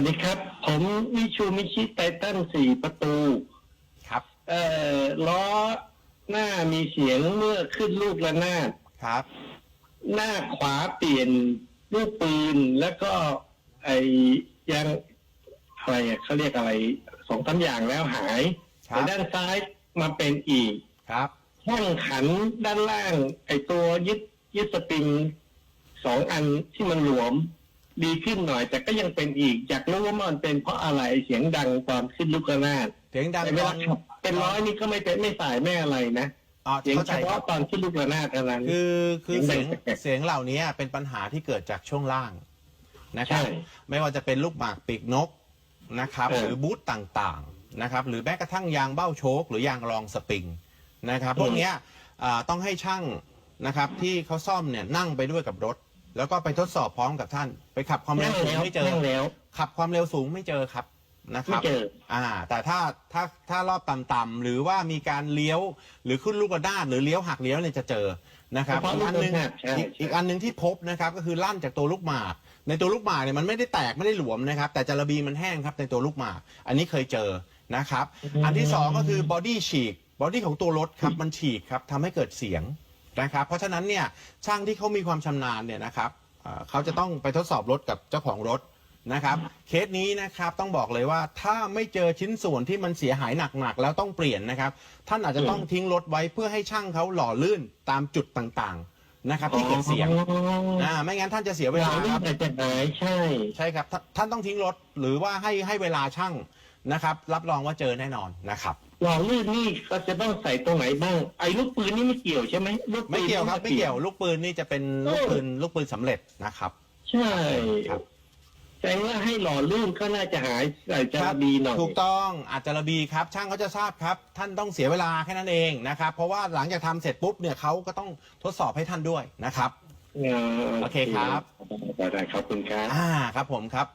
วัสดีครับ ผมวิชูมิชิไททันสี่ประตู ครับ เอ่อล้อหน้ามีเสียงเมื่อขึ้นลูกระนาดครับ หน้าขวาเปลี่ยนลูกปืนแล้วก็ไอ้ยังอะไรอะเขาเรียกอะไรสองสามอย่างแล้วหายครับแต่ด้านซ้ายมาเป็นอีกครับช่างขันด้านล่าง ไอ้ตัวยึดยึดสปริงสองอันที่มันหลวม ดีขึ้นหน่อย แต่ก็ยังเป็นอีก อยากรู้ว่ามันเป็นเพราะอะไรเสียงดังความขึ้นลูกระนาดเสียงดังแต่เวตอลานขับเป็นร้อยนี่ก็ไม่เป็นไม่สายไม่อะไรนะอ๋อเสียงเข้าเฉใจคพาะรับตอนขึ้นลูกระนาดเท่านั้น คือคือเสียงเสียงดังเสียงเหล่านี้เป็นปัญหาที่เกิดจากช่วงล่างนะครับ ใช่ไม่ว่าจะเป็นลูกหมากปีกนกนะครับ เออหรือบูทต่างๆนะครับ หรือแม้กระทั่งยางเบ้าโชค หรือยางรองสปริงนะครับ พวกเนี้ยอ่าต้องให้ช่างนะครับที่เขาซ่อมเนี่ยนั่งไปด้วยกับรถ แล้วก็ไปทดสอบพร้อมกับท่าน ไปขับความเร็นั่วงสูงแล้วไม่เจอ นั่งแล้ว ขับความเร็วสูงไม่เจอครับนะคไม่รับเจอ อ่า แต่ถ้าถ้าถ้ารอบต่ำๆหรือว่ามีการเลี้ยวหรือขึ้นลูกกระนาดหรือเลี้ยวหักเลี้ยวเนี่ยจะเจอนะครับเฉพาะอีกอันหนึงลูกกระนาดใช่อีกอีกอันหนึงที่พบนะครับก็คือลั่นจากตัวลูกหมาก ในตัวลูกหมากเนี่ยมันไม่ได้แตกไม่ได้หลวมนะครับ แต่จระบีมันแห้งครับในตัวลูกหมาก อันนี้เคยเจอนะครับ อันที่สองก็คือบอดี้ฉีกบอดี้ของตัวรถครับมันฉีกครับทำให้เกิดเสียง นะครับ เพราะฉะนั้นเนี่ยช่างที่เขามีความชำนาญเนี่ยนะครับเอ่อเขาจะต้องไปทดสอบรถกับเจ้าของรถนะครับ เคสนี้นะครับต้องบอกเลยว่าถ้าไม่เจอชิ้นส่วนที่มันเสียหายหนักๆแล้วต้องเปลี่ยนนะครับ ท่านอาจจะต้องทิ้งรถไว้เพื่อให้ช่างเขาหล่อลื่นตามจุดต่างๆนะครับที่เกิดเสียงนะไม่งั้นท่านจะเสียเวเวลาลาลื่คนรับแต่จะหายใช่ ใช่ครับท่านท่านต้องทิ้งรถหรือว่าให้ให้เวลาช่าง นะครับ รับรองว่าเจอแน่นอนนะครับ หล่อลื่นนี่ก็จะต้องใส่ตรงไหนบ้างไอ้ลูกปืนนี่ไม่เกี่ยวใช่ไหมลูกปืนไม่เกี่ยวครับนี่ไม่เกี่ยวลูกปืนนี่จะเป็นลูกปืนลูกปืนสำเร็จนะครับ ใช่ครับแสดงว่าให้หล่อลื่นก็น่าจะหายใส่จะดีหน่อยถูกต้องอาจจะระบีครับ ช่างเขาจะทราบครับ ท่านต้องเสียเวลาแค่นั้นเองนะครับ เพราะว่าหลังจากทำเสร็จปุ๊บเนี่ยเขาก็ต้องทดสอบให้ท่านด้วยนะครับอ่าโอเคครับได้ได้ขอบคุณครับอ่าครับผมครับ